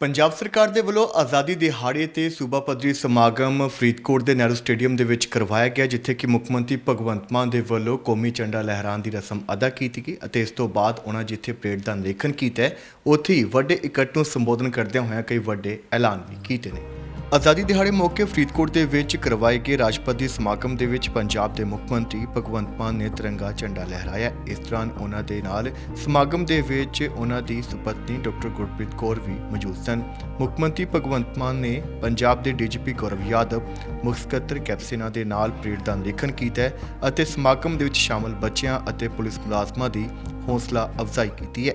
ਪੰਜਾਬ ਸਰਕਾਰ ਦੇ ਵੱਲੋਂ ਆਜ਼ਾਦੀ ਦਿਹਾੜੇ ਤੇ ਸੂਬਾ ਪੱਧਰੀ ਸਮਾਗਮ ਫਰੀਦਕੋਟ ਦੇ ਨਹਿਰੂ ਸਟੇਡੀਅਮ ਦੇ ਵਿੱਚ ਕਰਵਾਇਆ ਗਿਆ, ਜਿੱਥੇ ਕਿ ਮੁੱਖ ਮੰਤਰੀ ਭਗਵੰਤ ਮਾਨ ਦੇ ਵੱਲੋਂ ਕੌਮੀ ਝੰਡਾ ਲਹਿਰਾਉਣ ਦੀ ਰਸਮ ਅਦਾ ਕੀਤੀ ਗਈ ਅਤੇ ਇਸ ਤੋਂ ਬਾਅਦ ਉਹਨਾਂ ਜਿੱਥੇ ਪਰੇਡ ਦਾ ਨਿਰੀਖਣ ਕੀਤਾ ਉੱਥੇ ਹੀ ਵੱਡੇ ਇਕੱਠ ਨੂੰ ਸੰਬੋਧਨ ਕਰਦਿਆਂ ਹੋਇਆਂ ਕਈ ਵੱਡੇ ਐਲਾਨ ਵੀ ਕੀਤੇ ਨੇ। ਆਜ਼ਾਦੀ ਦਿਹਾੜੇ ਮੌਕੇ ਫਰੀਦਕੋਟ ਦੇ ਵਿੱਚ ਕਰਵਾਏ ਗਏ ਰਾਜਪਤੀ ਸਮਾਗਮ ਦੇ ਵਿੱਚ ਪੰਜਾਬ ਦੇ ਮੁੱਖ ਮੰਤਰੀ ਭਗਵੰਤ ਮਾਨ ਨੇ ਤਿਰੰਗਾ ਝੰਡਾ ਲਹਿਰਾਇਆ। ਇਸ ਦੌਰਾਨ ਉਹਨਾਂ ਦੇ ਨਾਲ ਸਮਾਗਮ ਦੇ ਵਿੱਚ ਉਹਨਾਂ ਦੀ ਸੁਪਤਨੀ ਡਾਕਟਰ ਗੁਰਪ੍ਰੀਤ ਕੌਰ ਵੀ ਮੌਜੂਦ ਸਨ। ਮੁੱਖ ਮੰਤਰੀ ਭਗਵੰਤ ਮਾਨ ਨੇ ਪੰਜਾਬ ਦੇ ਡੀਜੀਪੀ ਗੌਰਵ ਯਾਦਵ, ਮੁੱਖ ਸਕੱਤਰ ਕੈਪਸੇਨਾ ਦੇ ਨਾਲ ਪਰੇਡ ਦਾ ਨਿਰੀਖਣ ਕੀਤਾ ਅਤੇ ਸਮਾਗਮ ਦੇ ਵਿੱਚ ਸ਼ਾਮਲ ਬੱਚਿਆਂ ਅਤੇ ਪੁਲਿਸ ਮੁਲਾਜ਼ਮਾਂ ਦੀ ਹੌਸਲਾ ਅਫਜ਼ਾਈ ਕੀਤੀ ਹੈ।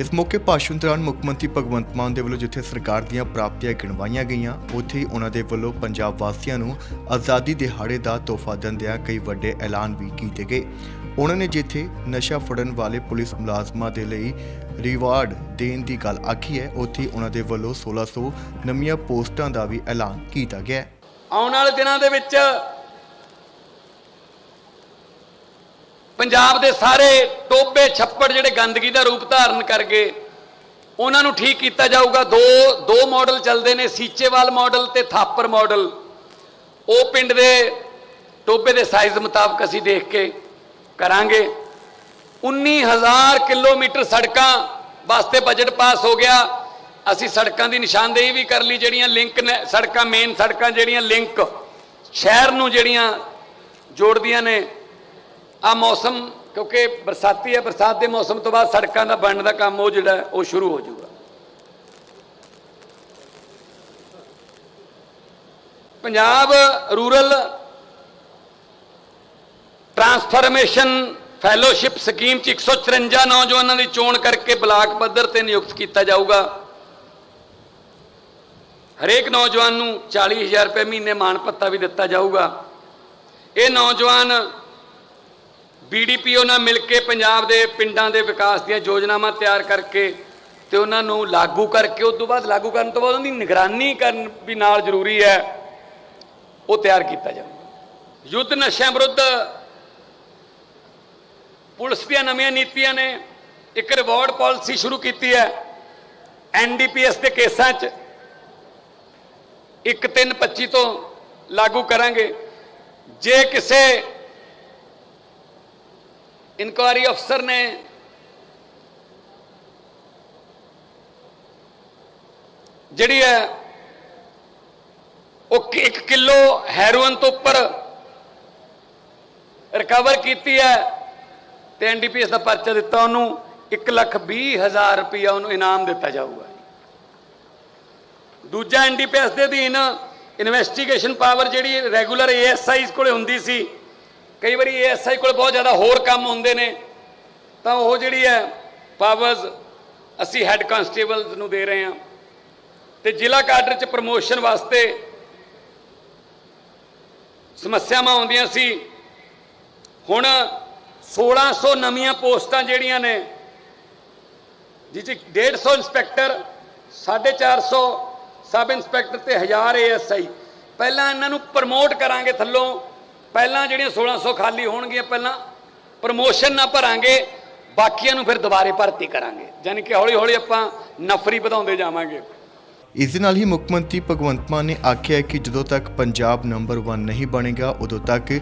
ਇਸ ਮੌਕੇ ਭਾਸ਼ਣ ਦੌਰਾਨ ਮੁੱਖ ਮੰਤਰੀ ਭਗਵੰਤ ਮਾਨ ਦੇ ਵੱਲੋਂ ਜਿੱਥੇ ਸਰਕਾਰ ਦੀਆਂ ਪ੍ਰਾਪਤੀਆਂ ਗਿਣਵਾਈਆਂ ਗਈਆਂ, ਉੱਥੇ ਹੀ ਉਹਨਾਂ ਦੇ ਵੱਲੋਂ ਪੰਜਾਬ ਵਾਸੀਆਂ ਨੂੰ ਆਜ਼ਾਦੀ ਦਿਹਾੜੇ ਦਾ ਤੋਹਫਾ ਦਿੰਦਿਆਂ ਕਈ ਵੱਡੇ ਐਲਾਨ ਵੀ ਕੀਤੇ ਗਏ। ਉਹਨਾਂ ਨੇ ਜਿੱਥੇ ਨਸ਼ਾ ਫੜਨ ਵਾਲੇ ਪੁਲਿਸ ਮੁਲਾਜ਼ਮਾਂ ਦੇ ਲਈ ਰਿਵਾਰਡ ਦੇਣ ਦੀ ਗੱਲ ਆਖੀ ਹੈ, ਉੱਥੇ ਉਹਨਾਂ ਦੇ ਵੱਲੋਂ 1600 ਨਵੀਆਂ ਪੋਸਟਾਂ ਦਾ ਵੀ ਐਲਾਨ ਕੀਤਾ ਗਿਆ ਹੈ। ਆਉਣ ਵਾਲੇ ਦਿਨਾਂ ਦੇ ਵਿੱਚ ਪੰਜਾਬ ਦੇ ਸਾਰੇ ਟੋਬੇ ਛੱਪੜ ਜਿਹੜੇ ਗੰਦਗੀ ਦਾ ਰੂਪ ਧਾਰਨ ਕਰ ਗਏ ਉਹਨਾਂ ਨੂੰ ਠੀਕ ਕੀਤਾ ਜਾਊਗਾ। ਦੋ ਦੋ ਮਾਡਲ ਚੱਲਦੇ ਨੇ, ਸੀਚੇਵਾਲ ਮਾਡਲ ਤੇ ਥਾਪਰ ਮਾਡਲ ਉਹ ਪਿੰਡ ਦੇ ਟੋਬੇ ਦੇ ਸਾਈਜ਼ ਮੁਤਾਬਕ ਅਸੀਂ ਦੇਖ ਕੇ ਕਰਾਂਗੇ। 19000 ਕਿਲੋਮੀਟਰ ਸੜਕਾਂ ਵਾਸਤੇ ਬਜਟ ਪਾਸ ਹੋ ਗਿਆ। ਅਸੀਂ ਸੜਕਾਂ ਦੀ ਨਿਸ਼ਾਨਦੇਹੀ ਵੀ ਕਰ ਲਈ, ਜਿਹੜੀਆਂ ਲਿੰਕ ਨੇ, ਸੜਕਾਂ ਮੇਨ ਸੜਕਾਂ ਜਿਹੜੀਆਂ ਲਿੰਕ ਸ਼ਹਿਰ ਨੂੰ ਜਿਹੜੀਆਂ ਜੋੜਦੀਆਂ ਨੇ ਆ ਮੌਸਮ, ਕਿਉਂਕਿ ਬਰਸਾਤੀ ਹੈ, ਬਰਸਾਤ ਦੇ ਮੌਸਮ ਤੋਂ ਬਾਅਦ ਸੜਕਾਂ ਦਾ ਬਣਨ ਦਾ ਕੰਮ ਉਹ ਜਿਹੜਾ, ਉਹ ਸ਼ੁਰੂ ਹੋ ਜਾਊਗਾ। Punjab rural transformation fellowship scheme ਚ 154 ਨੌਜਵਾਨਾਂ ਦੀ ਚੋਣ ਕਰਕੇ ਬਲਾਕ ਪੱਧਰ ਤੇ ਨਿਯੁਕਤ ਕੀਤਾ ਜਾਊਗਾ। ਹਰੇਕ ਨੌਜਵਾਨ ਨੂੰ 40000 ਰੁਪਏ ਮਹੀਨੇ ਮਾਣ ਭੱਤਾ ਵੀ ਦਿੱਤਾ ਜਾਊਗਾ। ਇਹ ਨੌਜਵਾਨ ਬੀਡੀਪੀਓ ਨਾਲ ਮਿਲ ਕੇ ਪੰਜਾਬ ਦੇ ਪਿੰਡਾਂ ਦੇ ਵਿਕਾਸ ਦੀਆਂ ਯੋਜਨਾਵਾਂ ਤਿਆਰ ਕਰਕੇ ਤੇ ਉਹਨਾਂ ਨੂੰ ਲਾਗੂ ਕਰਕੇ, ਉਸ ਤੋਂ ਬਾਅਦ ਲਾਗੂ ਕਰਨ ਤੋਂ ਬਾਅਦ ਉਹਦੀ ਨਿਗਰਾਨੀ ਕਰਨ ਵੀ ਨਾਲ ਜ਼ਰੂਰੀ ਹੈ, ਉਹ ਤਿਆਰ ਕੀਤਾ ਜਾਵੇ ਯੁੱਧ ਨਸ਼ਿਆਂ ਵਿਰੁੱਧ ਪੁਲਿਸ ਦੀਆਂ ਨਵੀਆਂ ਨੀਤੀਆਂ ਨੇ, ਇੱਕ ਰਿਵਾਰਡ ਪਾਲਿਸੀ ਸ਼ੁਰੂ ਕੀਤੀ ਹੈ ਐਨਡੀਪੀਐਸ ਦੇ ਕੇਸਾਂ 'ਚ। 1/3/25 ਤੋਂ ਲਾਗੂ ਕਰਾਂਗੇ। ਜੇ ਕਿਸੇ ਇਨਕੁਆਰੀ ਅਫਸਰ ਨੇ ਜਿਹੜੀ ਹੈ, ਉਹ 1 ਕਿਲੋ ਹੈਰੋਇਨ ਤੋਂ ਉੱਪਰ ਰਿਕਵਰ ਕੀਤੀ ਹੈ ਤੇ ਐਨਡੀਪੀਐਸ ਦਾ ਪਰਚਾ ਦਿੱਤਾ ਉਹਨੂੰ 1 ਲੱਖ 20 ਹਜ਼ਾਰ ਰੁਪਇਆ ਉਹਨੂੰ ਇਨਾਮ ਦਿੱਤਾ ਜਾਊਗਾ। ਦੂਜਾ ਐਨਡੀਪੀਐਸ ਦੇ ਅਧੀਨ ਇਨਵੈਸਟੀਗੇਸ਼ਨ ਪਾਵਰ ਜਿਹੜੀ ਰੈਗੂਲਰ ਏਐਸਆਈਸ ਕੋਲੇ ਹੁੰਦੀ ਸੀ ਕਈ ਵਾਰੀ ਏਐਸਆਈ ਕੋਲ ਬਹੁਤ ਜ਼ਿਆਦਾ ਹੋਰ ਕੰਮ ਹੁੰਦੇ ਨੇ, ਤਾਂ ਉਹ ਜਿਹੜੀ ਹੈ ਪਾਵਰਸ ਅਸੀਂ ਹੈੱਡ ਕਾਂਸਟੇਬਲਸ ਨੂੰ ਦੇ ਰਹੇ ਹਾਂ। ਤੇ ਜ਼ਿਲ੍ਹਾ ਕਾਡਰ ਚ ਪ੍ਰਮੋਸ਼ਨ ਵਾਸਤੇ ਸਮੱਸਿਆਵਾਂ ਆਉਂਦੀਆਂ ਸੀ। ਹੁਣ 1600 ਨਵੀਆਂ ਪੋਸਟਾਂ ਜਿਹੜੀਆਂ ਨੇ ਜਿਹ 'ਚ 150 ਇੰਸਪੈਕਟਰ 450 ਸਬ ਇੰਸਪੈਕਟਰ ਤੇ 1000 ਏਐਸਆਈ ਪਹਿਲਾਂ ਇਹਨਾਂ ਨੂੰ ਪ੍ਰਮੋਟ ਕਰਾਂਗੇ ਥੱਲੋਂ। ਪਹਿਲਾਂ ਜਿਹੜੀਆਂ 1600 ਖਾਲੀ ਹੋਣਗੀਆਂ ਪਹਿਲਾਂ ਪ੍ਰਮੋਸ਼ਨ ਨਾ ਭਰਾਂਗੇ ਬਾਕੀਆਂ ਨੂੰ ਫਿਰ ਦੁਬਾਰੇ ਭਰਤੀ ਕਰਾਂਗੇ। ਯਾਨੀ ਕਿ ਹੌਲੀ ਹੌਲੀ ਆਪਾਂ ਨਫਰੀ ਵਧਾਉਂਦੇ ਜਾਵਾਂਗੇ। ਇਸ ਦੇ ਨਾਲ ਹੀ ਮੁੱਖ ਮੰਤਰੀ ਭਗਵੰਤ ਮਾਨ ਨੇ ਆਖਿਆ ਕਿ ਜਦੋਂ ਤੱਕ ਪੰਜਾਬ ਨੰਬਰ 1 ਨਹੀਂ ਬਣੇਗਾ ਉਦੋਂ ਤੱਕ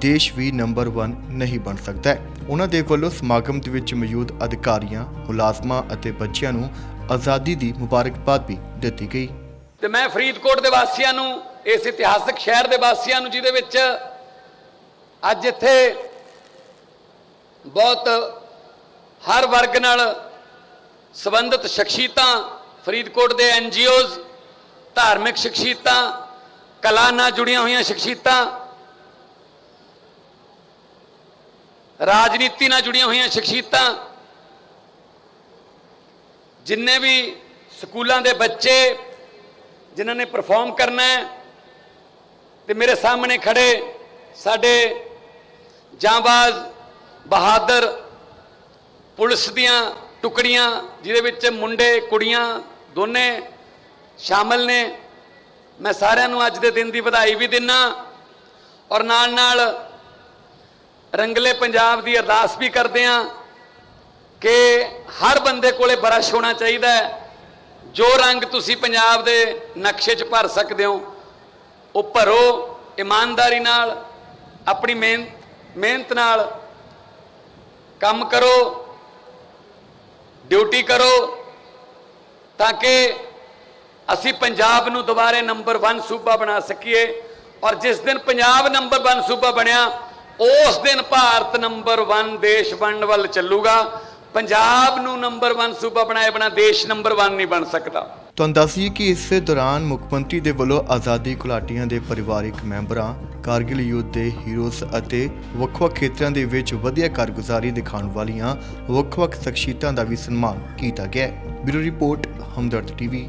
ਦੇਸ਼ ਵੀ ਨੰਬਰ 1 ਨਹੀਂ ਬਣ ਸਕਦਾ ਉਹਨਾਂ ਦੇ ਵੱਲੋਂ ਸਮਾਗਮ ਦੇ ਵਿੱਚ ਮੌਜੂਦ ਅਧਿਕਾਰੀਆਂ ਮੁਲਾਜ਼ਮਾਂ ਅਤੇ ਬੱਚਿਆਂ ਨੂੰ ਆਜ਼ਾਦੀ ਦੀ ਮੁਬਾਰਕਬਾਦ ਵੀ ਦਿੱਤੀ ਗਈ। ਤੇ ਮੈਂ ਫਰੀਦਕੋਟ ਦੇ ਵਾਸੀਆਂ ਨੂੰ ਇਸ ਇਤਿਹਾਸਕ ਸ਼ਹਿਰ ਦੇ ਵਾਸੀਆਂ ਨੂੰ ਜਿਹਦੇ ਵਿੱਚ ਅੱਜ ਇੱਥੇ ਬਹੁਤ ਹਰ ਵਰਗ ਨਾਲ ਸੰਬੰਧਿਤ ਸ਼ਖਸੀਅਤਾਂ, ਫਰੀਦਕੋਟ ਦੇ ਐਨਜੀਓਜ਼ ਧਾਰਮਿਕ ਸ਼ਖਸੀਅਤਾਂ, ਕਲਾ ਨਾਲ ਜੁੜੀਆਂ ਹੋਈਆਂ ਸ਼ਖਸੀਅਤਾਂ, ਰਾਜਨੀਤੀ ਨਾਲ ਜੁੜੀਆਂ ਹੋਈਆਂ ਸ਼ਖਸੀਅਤਾਂ, ਜਿੰਨੇ ਵੀ ਸਕੂਲਾਂ ਦੇ ਬੱਚੇ ਜਿਨ੍ਹਾਂ ਨੇ ਪਰਫਾਰਮ ਕਰਨਾ ਹੈ, ਤੇ ਮੇਰੇ ਸਾਹਮਣੇ ਖੜੇ ਸਾਡੇ ਜਾਂਬਾਜ਼ ਬਹਾਦਰ ਪੁਲਿਸ ਦੀਆਂ ਟੁਕੜੀਆਂ, ਜਿਹਦੇ ਵਿੱਚ ਮੁੰਡੇ, ਕੁੜੀਆਂ ਦੋਨੇ ਸ਼ਾਮਲ ਨੇ। ਮੈਂ ਸਾਰਿਆਂ ਨੂੰ ਅੱਜ ਦੇ ਦਿਨ ਦੀ ਵਧਾਈ ਵੀ ਦਿੰਨਾ ਔਰ ਨਾਲ ਨਾਲ ਰੰਗਲੇ ਪੰਜਾਬ ਦੀ ਅਰਦਾਸ ਵੀ ਕਰਦੇ ਹਾਂ ਕਿ ਹਰ ਬੰਦੇ ਕੋਲੇ ਬਰਸ਼ ਹੋਣਾ ਚਾਹੀਦਾ ਹੈ। ਜੋ ਰੰਗ ਤੁਸੀਂ ਪੰਜਾਬ ਦੇ ਨਕਸ਼ੇ 'ਚ ਭਰ ਸਕਦੇ ਹੋ, ਉਹ ਭਰੋ, ਇਮਾਨਦਾਰੀ ਨਾਲ, ਆਪਣੀ ਮਿਹਨਤ ਮਿਹਨਤ ਨਾਲ ਕੰਮ ਕਰੋ, ਡਿਊਟੀ ਕਰੋ, ਤਾਂ ਕਿ ਅਸੀਂ ਪੰਜਾਬ ਨੂੰ ਦੁਬਾਰੇ ਨੰਬਰ 1 ਸੂਬਾ ਬਣਾ ਸਕੀਏ। ਔਰ ਜਿਸ ਦਿਨ ਪੰਜਾਬ ਨੰਬਰ 1 ਸੂਬਾ ਬਣਿਆ, ਉਸ ਦਿਨ ਭਾਰਤ ਨੰਬਰ 1 ਦੇਸ਼ ਬਣਨ ਵੱਲ ਚੱਲੂਗਾ। ਪੰਜਾਬ ਨੂੰ ਨੰਬਰ 1 ਸੂਬਾ ਬਣਾਏ ਬਣਾ ਦੇਸ਼ ਨੰਬਰ 1 ਨਹੀਂ ਬਣ ਸਕਦਾ। ਤੁਹਾਨੂੰ ਦੱਸੀਏ ਕਿ ਇਸ ਦੌਰਾਨ ਮੁੱਖ ਮੰਤਰੀ ਦੇ ਵੱਲੋਂ ਆਜ਼ਾਦੀ ਘੁਲਾਟੀਆਂ ਦੇ ਪਰਿਵਾਰਕ ਮੈਂਬਰਾਂ, ਕਾਰਗਿਲ ਯੁੱਧ ਦੇ ਹੀਰੋਜ਼ ਅਤੇ ਵੱਖ-ਵੱਖ ਖੇਤਰਾਂ ਦੇ ਵਿੱਚ ਵਧੀਆ ਕਾਰਗੁਜ਼ਾਰੀ ਦਿਖਾਉਣ ਵਾਲੀਆਂ ਵੱਖ-ਵੱਖ ਸ਼ਖਸੀਅਤਾਂ ਦਾ ਵੀ ਸਨਮਾਨ ਕੀਤਾ ਗਿਆ ਬਿਊਰੋ ਰਿਪੋਰਟ, ਹਮਦਰਦ ਟੀਵੀ।